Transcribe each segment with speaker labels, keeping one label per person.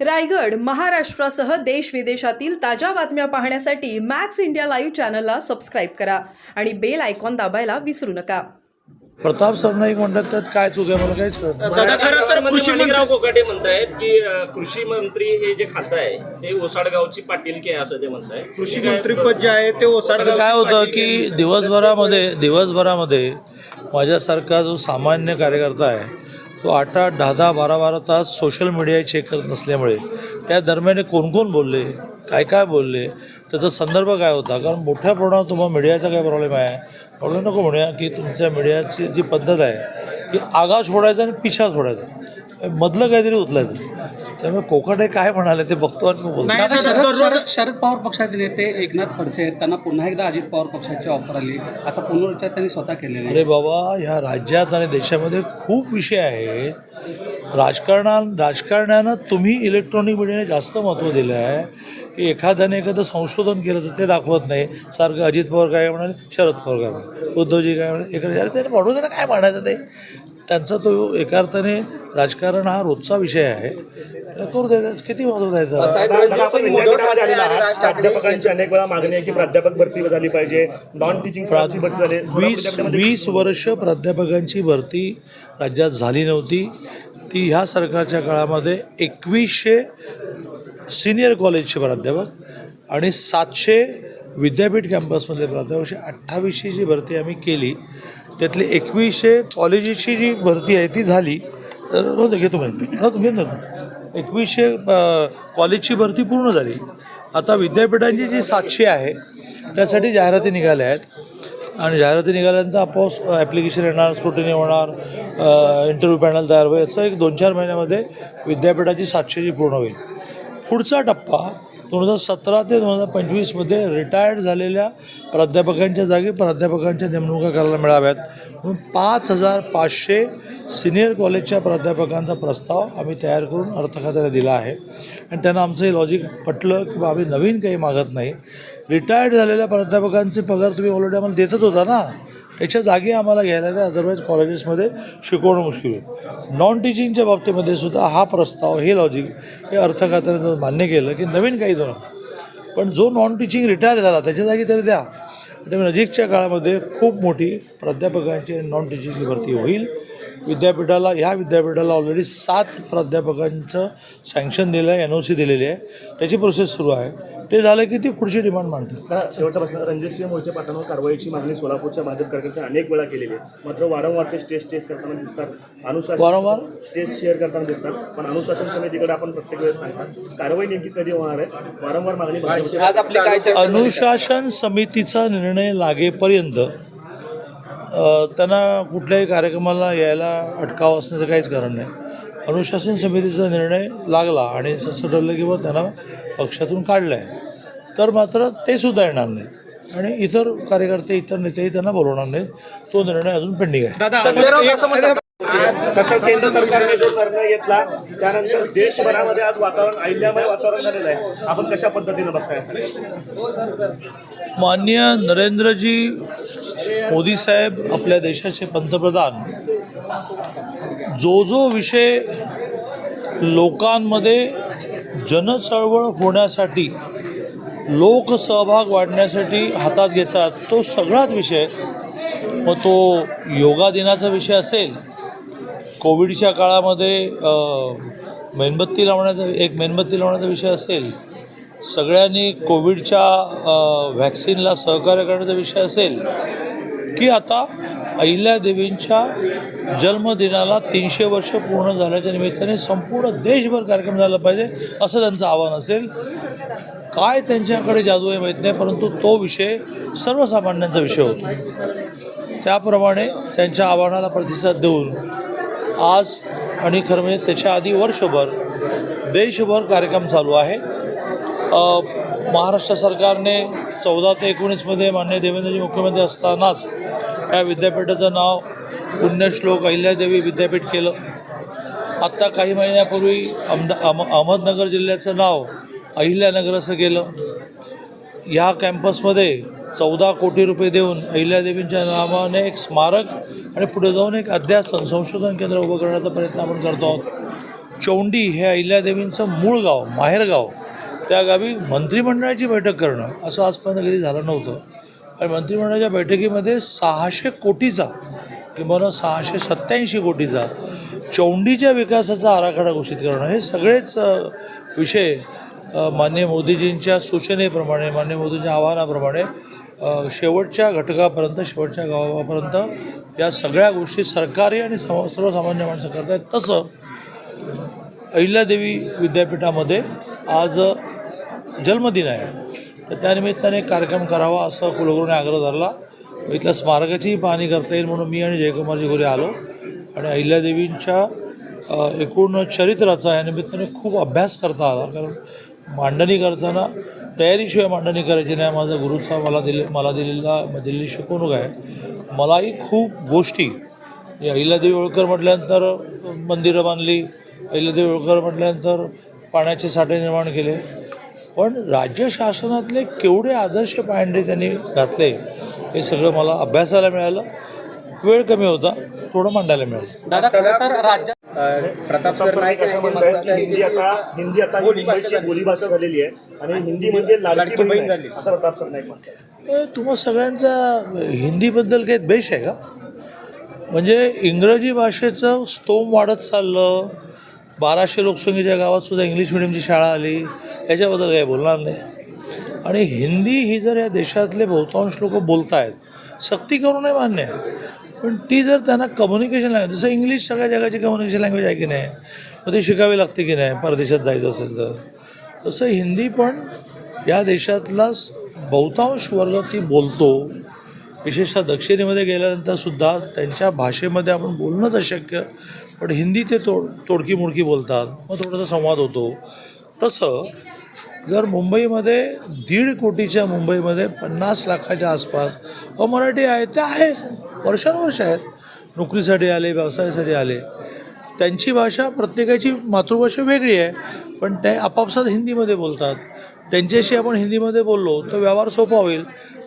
Speaker 1: रायगड महाराष्ट्रासह देश विदेशातील ताज्या बातम्या पाहण्यासाठी मॅक्स इंडिया लाईव्ह चॅनलला सबस्क्राईब करा आणि बेल आयकॉन दाबायला विसरू नका.
Speaker 2: प्रताप सरनाईक म्हणतात त्यात काय चूक आहे मला काहीच कळत नाही.
Speaker 3: दादा खरं तर
Speaker 4: महाराष्ट्रामध्ये
Speaker 3: कृषी मंत्री
Speaker 4: माणिकराव कोकाटे म्हणतायत की कृषी मंत्री हे जे खातं आहे ते ओसाडगावची पाटीलकी आहे असं ते म्हणताय
Speaker 3: कृषी मंत्रीपद जे आहे ते ओसाड
Speaker 2: असं काय होतं की दिवसभरामध्ये दिवसभरामध्ये माझ्यासारखा जो सामान्य कार्यकर्ता आहे तो आठ आठ दहा दहा बारा बारा तास सोशल मीडिया चेक करत नसल्यामुळे त्या दरम्यान कोण कोण बोलले काय काय बोलले त्याचा संदर्भ काय होता? कारण मोठ्या प्रमाणात तुम्हाला मीडियाचा काय प्रॉब्लेम आहे? प्रॉब्लेम नको म्हणूया की तुमच्या मीडियाची जी पद्धत आहे की आगा सोडायचा आणि पिछा सोडायचा मधलं काहीतरी उचलायचं. त्यामुळे कोकाटे काय म्हणाले ते बघतो आणि मग बोलतो.
Speaker 3: नाही,
Speaker 5: आता
Speaker 3: दादा,
Speaker 5: शरद शरद शरद पवार पक्षाचे नेते एकनाथ खडसे आहेत. त्यांना पुन्हा एकदा अजित पवार पक्षाची ऑफर आली. असा पुनरुच्चार त्यांनी स्वतः केलेला आहे.
Speaker 2: अरे बाबा ह्या राज्यात आणि देशामध्ये खूप विषय आहेत. राजकारणा राजकारण्यानं तुम्ही इलेक्ट्रॉनिक मीडियाने जास्त महत्त्व दिलं आहे. की एखाद्याने एखादं संशोधन केलं तर ते दाखवत नाही. सारखं अजित पवार काय म्हणाले? शरद पवार काय म्हणाले? उद्धवजी काय म्हणाले? एखाद्या अरे त्याने म्हणू दे ना काय म्हणायचं ते? त्यांचा तो एका अर्थाने राजकारण हा रोजचा विषय आहे. करू द्यायचा किती महत्त्व द्यायचं?
Speaker 6: आपण विद्यापीठामध्ये आलेला आहात. प्राध्यापकांची अनेक वेळा मागणी आहे की प्राध्यापक भरती झाली पाहिजे नॉन टीचिंग स्टाफची भरती झाली. सोलापूर
Speaker 2: वीस
Speaker 6: विद्यापीठामध्ये
Speaker 2: वीस वर्ष प्राध्यापकांची भरती राज्यात झाली नव्हती. ती ह्या सरकारच्या काळामध्ये एकवीसशे सिनियर कॉलेजचे प्राध्यापक आणि सातशे विद्यापीठ कॅम्पसमधले प्राध्यापक अशी अठ्ठावीसशे जी भरती आम्ही केली त्यातली एकवीसशे कॉलेजेसची जी भरती आहे ती झाली. तर दे, घेतो माहिती ना एकवीसशे कॉलेजची भरती पूर्ण झाली. आता विद्यापीठांची जी सातशे आहे त्यासाठी जाहिराती निघाल्या आहेत. आणि जाहिराती निघाल्यानंतर आपोआप ॲप्लिकेशन येणार स्क्रुटिनी होणार इंटरव्ह्यू पॅनल तयार होईल. असं एक दोन चार महिन्यामध्ये विद्यापीठाची सातशेची पूर्ण होईल. पुढचा टप्पा दोन हजार सतरा ते दोन हजार पंचवीसमध्ये रिटायर्ड झालेल्या प्राध्यापकांच्या जागी प्राध्यापकांच्या नेमणुका करायला मिळाव्यात. म्हणून पाच हजार पाचशे सिनियर कॉलेजच्या प्राध्यापकांचा प्रस्ताव आम्ही तयार करून अर्थ खात्याला दिला आहे. आणि त्यांना आमचं हे लॉजिक पटलं की बा आम्ही नवीन काही मागत नाही. रिटायर्ड झालेल्या प्राध्यापकांचे पगार तुम्ही ऑलरेडी आम्हाला देतच होता ना. याच्या जागी आम्हाला घ्यायला द्या अदरवाईज कॉलेजेसमध्ये शिकवणं मुश्किल होईल. नॉन टीचिंगच्या बाबतीमध्ये सुद्धा हा प्रस्ताव हे लॉजिक हे अर्थ खात्याने मान्य केलं की नवीन काही दोन पण जो नॉन टीचिंग रिटायर झाला त्याच्या जागी तरी द्या. त्यामुळे नजीकच्या काळामध्ये खूप मोठी प्राध्यापकांची नॉन टीचिंगची भरती होईल. विद्यापीठाला ह्या विद्यापीठाला ऑलरेडी सात प्राध्यापकांचं सँक्शन दिलं आहे एन ओ सी दिलेली आहे. त्याची प्रोसेस सुरू आहे. ते झालं की ती पुढची डिमांड मांडते.
Speaker 6: शेवटचा प्रश्न रणजितसिंह मोहिते पाटणावर कारवाईची मागणी सोलापूरच्या भाजप कार्यकर्त्यांनी अनेक वेळा केलेली आहे. मात्र वारंवार ते स्टेज स्टेज करताना दिसतात. अनुशासन
Speaker 2: वारंवार?
Speaker 6: स्टेज शेअर करताना दिसतात. पण अनुशासन समितीकडे आपण प्रत्येक वेळेस सांगतात. कारवाई नेमकी कधी होणार आहे? वारंवार मागणी भाजपची
Speaker 2: अनुशासन समितीचा निर्णय लागेपर्यंत अ, त्यांना कुठल्याही कार्यक्रमाला यायला अटकाव असण्याचं काहीच कारण नाही. अनुशासन समितीचा निर्णय लागला आणि असं ठरलं की बा त्यांना पक्षातून काढलं आहे तर मात्र ते सुद्धा येणार नाही आणि इतर कार्यकर्ते इतर नेतेही त्यांना बोलवणार नाहीत. तो निर्णय अजून पेंडिंग आहे.
Speaker 6: तसं केंद्र सरकारने जो निर्णय घेतला त्यानंतर देशभरामध्ये आज वातावरण अहिल्यामय वातावरण झालेलं आहे. आपण कशा पद्धतीनं बघताय असं
Speaker 2: माननीय नरेंद्रजी मोदी साहेब आपल्या देशाचे पंतप्रधान जो जो विषय लोकांमध्ये जनचळवळ होण्यासाठी लोकसहभाग वाढण्यासाठी हातात घेतात तो सगळाच विषय. मग तो योगा दिनाचा विषय असेल कोविडच्या काळामध्ये मेणबत्ती लावण्याचा एक मेणबत्ती लावण्याचा विषय असेल सगळ्यांनी कोविडच्या व्हॅक्सिनला सहकार्य करण्याचा विषय असेल की आता अहिल्यादेवींच्या जन्मदिनाला तीनशे वर्ष पूर्ण झाल्याच्या निमित्ताने संपूर्ण देशभर कार्यक्रम झाला पाहिजे असं त्यांचं आव्हान असेल. काय त्यांच्याकडे जादू आहे माहीत नाही परंतु तो विषय सर्वसामान्यांचा विषय होतो. त्याप्रमाणे त्यांच्या आव्हानाला प्रतिसाद देऊन आज आणि खरं म्हणजे त्याच्या आधी वर्षभर देशभर कार्यक्रम चालू आहे. महाराष्ट्र सरकारने चौदा ते एकोणीसमध्ये मान्य देवेंद्रजी मुख्यमंत्री असतानाच या विद्यापीठाचं नाव पुण्यश्लोक अहिल्यादेवी विद्यापीठ केलं. आत्ता काही महिन्यापूर्वी अहमद अहम अहमदनगर जिल्ह्याचं नाव अहिल्यानगर असं केलं ह्या कॅम्पसमध्ये चौदा कोटी रुपये देऊन अहिल्यादेवींच्या नावाने एक स्मारक आणि पुढे जाऊन एक अध्यासन संशोधन केंद्र उभं करण्याचा प्रयत्न आपण करतो आहोत. चौंडी हे अहिल्यादेवींचं मूळ गाव माहेरगाव त्या गावी मंत्रिमंडळाची बैठक करणं असं आजपर्यंत कधी झालं नव्हतं. आणि मंत्रिमंडळाच्या बैठकीमध्ये सहाशे कोटीचा किंवा सहाशे सत्याऐंशी कोटीचा चौंडीच्या विकासाचा आराखडा घोषित करणं हे सगळेच विषय मान्य माननीय मोदीजींच्या सूचनेप्रमाणे माननीय मोदींच्या आवाहनाप्रमाणे शेवटच्या घटकापर्यंत शेवटच्या गावापर्यंत या सगळ्या गोष्टी सरकारी आणि सम सर्वसामान्य माणसं करत आहेत तसं अहिल्यादेवी विद्यापीठामध्ये आज जन्मदिन आहे. तर त्यानिमित्ताने कार्यक्रम करावा असं कुलगुरूने आग्रह धरला. इथल्या स्मारकाचीही पाहणी करता येईल म्हणून मी आणि जयकुमारजी घोरे आलो. आणि अहिल्यादेवींच्या एकूण चरित्राचा या निमित्ताने खूप अभ्यास करता आला. कारण मांडणी करताना तयारीशिवाय मांडणी करायची नाही. माझा गुरुचा मला दिले मला दिलेला दिलेली शिकवणूक आहे. मलाही खूप गोष्टी. अहिल्यादेवी होळकर म्हटल्यानंतर मंदिरं बांधली अहिल्यादेवी होळकर म्हटल्यानंतर पाण्याचे साठे निर्माण केले. पण राज्य शासनातले केवढे आदर्श पायंडे त्यांनी घातले हे सगळं मला अभ्यासाला मिळालं. वेळ कमी होता थोडं मांडायला मिळालं.
Speaker 5: दादा तर राज्यात
Speaker 6: प्रताप सर नाईक असं म्हणतात की हिंदी आता हिंदी आता ही मुंबईची बोलीभाषा झालेली आहे आणि हिंदी म्हणजे लाडकी बहीण आहे, असं प्रताप सर नाईक म्हणतात.
Speaker 2: ए, तुम्हा सगळ्यांचा हिंदीबद्दल काही द्वेष आहे का? म्हणजे इंग्रजी भाषेचं स्तोम वाढत चाललं. बाराशे लोकसंख्येच्या गावात सुद्धा इंग्लिश मिडियमची शाळा आली. याच्याबद्दल काही बोलणार नाही. आणि हिंदी ही जर या देशातले बहुतांश लोक बोलत आहेत सक्ती करूनही मान्य आहे. पण ती जर त्यांना कम्युनिकेशन लँग्वेज जसं इंग्लिश सगळ्या जगाची कम्युनिकेशन लँग्वेज आहे की नाही मग ती शिकावी लागते की नाही परदेशात जायचं असेल तर. तसं हिंदी पण या देशातलाच बहुतांश वर्ग ती बोलतो. विशेषतः दक्षिणेमध्ये गेल्यानंतर सुद्धा त्यांच्या भाषेमध्ये आपण बोलणंच अशक्य पण हिंदी ते तोड तोडकी मोडकी बोलतात. मग थोडासा संवाद होतो. तसं जर मुंबईमध्ये दीड कोटीच्या मुंबईमध्ये पन्नास लाखाच्या आसपास अमराठी आहेत त्या आहेत वर्षानुवर्ष आहेत. नोकरीसाठी आले व्यवसायासाठी आले. त्यांची भाषा प्रत्येकाची मातृभाषा वेगळी आहे पण ते आपापसात हिंदीमध्ये बोलतात. त्यांच्याशी आपण हिंदीमध्ये बोललो तर व्यवहार सोपा होईल.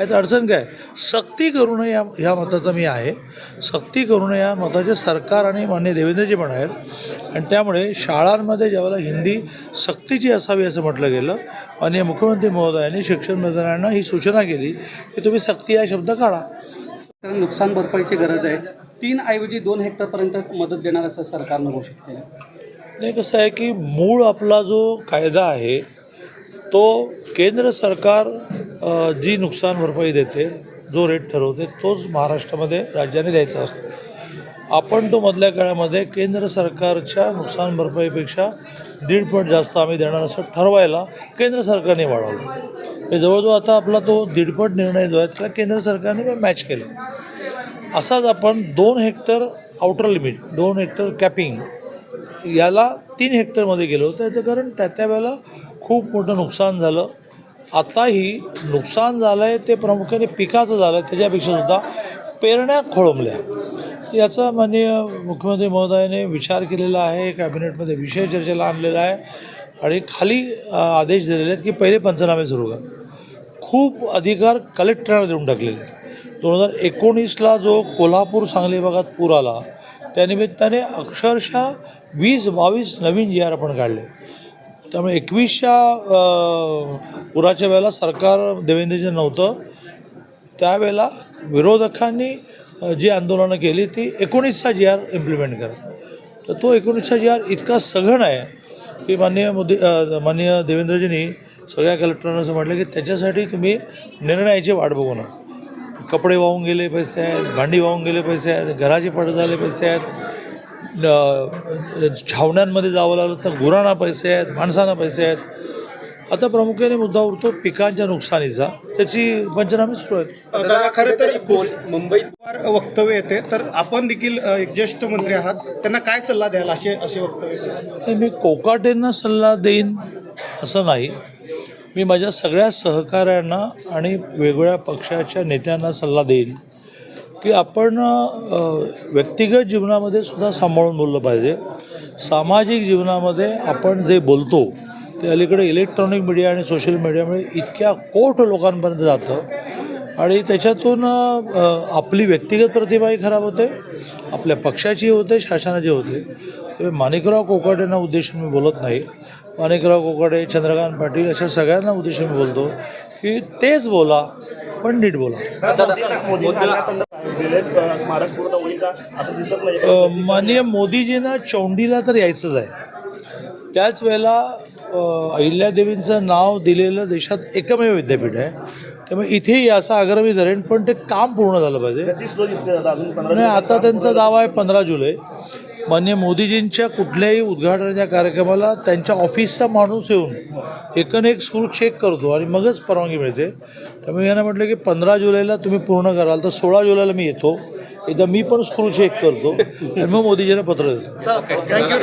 Speaker 2: यात अडचण काय? सक्ती करू नये या ह्या मताचा मी आहे. सक्ती करू नये या मताचे सरकार आणि मान्य देवेंद्रजी पण आहेत. आणि त्यामुळे शाळांमध्ये ज्यावेळेला हिंदी सक्तीची असावी असं म्हटलं गेलं माननीय मुख्यमंत्री महोदयांनी शिक्षण मंत्र्यांना ही सूचना केली की तुम्ही सक्ती हा शब्द काढा.
Speaker 5: तर नुकसान भरपाईची गरज आहे. तीन ऐवजी दोन हेक्टरपर्यंतच मदत देणार असं सरकारनं घोषित केलं.
Speaker 2: नाही कसं आहे की मूळ आपला जो कायदा आहे तो केंद्र सरकार जी नुकसान भरपाई देते जो रेट ठरवते तोच महाराष्ट्रामध्ये राज्याने द्यायचा असतो. आपण तो मधल्या काळामध्ये केंद्र सरकारच्या नुकसान भरपाईपेक्षा दीड पट जास्त आम्ही देणार असं ठरवायला केंद्र सरकारने वाढवलं. हे जवळजवळ आता आपला तो दीडपट निर्णय जो आहे त्याला केंद्र सरकारने मॅच केलं. असाच आपण दोन हेक्टर आउटर लिमिट दोन हेक्टर कॅपिंग याला तीन हेक्टरमध्ये गेलो. त्याचं कारण त्या त्या वेळेला खूप मोठं नुकसान झालं. आताही नुकसान झालं आहे ते प्रामुख्याने पिकाचं झालं आहे त्याच्यापेक्षा सुद्धा पेरण्या खोळंबल्या. याचा माननीय मुख्यमंत्री महोदयाने विचार केलेला आहे कॅबिनेटमध्ये विषय चर्चेला आणलेला आहे आणि खाली आदेश दिलेले आहेत की पहिले पंचनामे सुरू करा. खूप अधिकार कलेक्टरांना देऊन टाकलेले आहेत. दोन हजार एकोणीसला जो कोल्हापूर सांगली भागात पूर आला त्यानिमित्ताने अक्षरशः वीस बावीस नवीन जी आर आपण काढले. त्यामुळे एकवीसच्या पुराच्या वेळेला सरकार देवेंद्रजी नव्हतं. त्यावेळेला विरोधकांनी जी आंदोलनं केली ती एकोणीसचा जी आर इम्प्लिमेंट करा. तर तो एकोणीसचा जी आर इतका सघन आहे की माननीय मोदी माननीय देवेंद्रजींनी सगळ्या कलेक्टरांना असं म्हटलं की त्याच्यासाठी तुम्ही निर्णयाची वाट बघू नका. कपडे वाहून गेले पैसे आहेत भांडी वाहून गेले पैसे आहेत घराचे पडत झाले पैसे आहेत. छावण्यांमध्ये जावं लागलं तर गुरांना पैसे आहेत माणसांना पैसे आहेत. आता प्रामुख्याने मुद्दा उरतो पिकांच्या नुकसानीचा. त्याची पंचनामे सुरू आहेत.
Speaker 3: खरं तर मुंबईत वक्तव्य येते तर आपण देखील एक ज्येष्ठ मंत्री आहात. त्यांना काय सल्ला द्याल असे असे वक्तव्य
Speaker 2: मी कोकाटेंना सल्ला देईन असं नाही. मी माझ्या सगळ्या सहकाऱ्यांना आणि वेगवेगळ्या पक्षाच्या नेत्यांना सल्ला देईन. की आपण व्यक्तिगत जीवनामध्ये सुद्धा सांभाळून बोललं पाहिजे. सामाजिक जीवनामध्ये आपण जे बोलतो ते अलीकडे इलेक्ट्रॉनिक मीडिया आणि सोशल मीडियामुळे इतक्या कोट लोकांपर्यंत जातं आणि त्याच्यातून आपली व्यक्तिगत प्रतिभाही खराब होते आपल्या पक्षाची होते शासनाची होते. माणिकराव कोकाटेंना उद्देशून मी बोलत नाही. माणिकराव कोकाटे चंद्रकांत पाटील अशा सगळ्यांना उद्देशून मी बोलतो की तेच बोला पण नीट बोला
Speaker 6: नाही
Speaker 2: माननीय मोदीजींना चौंडीला तर यायचंच आहे. त्याच वेळेला अहिल्यादेवींचं नाव दिलेलं देशात एकमेव विद्यापीठ आहे. त्यामुळे इथेही असं आग्रह मी धरेन पण ते काम पूर्ण झालं पाहिजे. आणि आता त्यांचा दावा आहे पंधरा जुलै. मान्य मोदीजींच्या कुठल्याही उद्घाटनाच्या कार्यक्रमाला त्यांच्या ऑफिसचा माणूस येऊन एकन एक स्क्रू चेक करतो आणि मगच परवानगी मिळते. त्यामुळे यांना म्हटलं की पंधरा जुलैला तुम्ही पूर्ण कराल तर सोळा जुलैला मी येतो. एकदा मी पण स्क्रू चेक करतो आणि मग मोदीजींना पत्र देतो.
Speaker 3: थँक्यू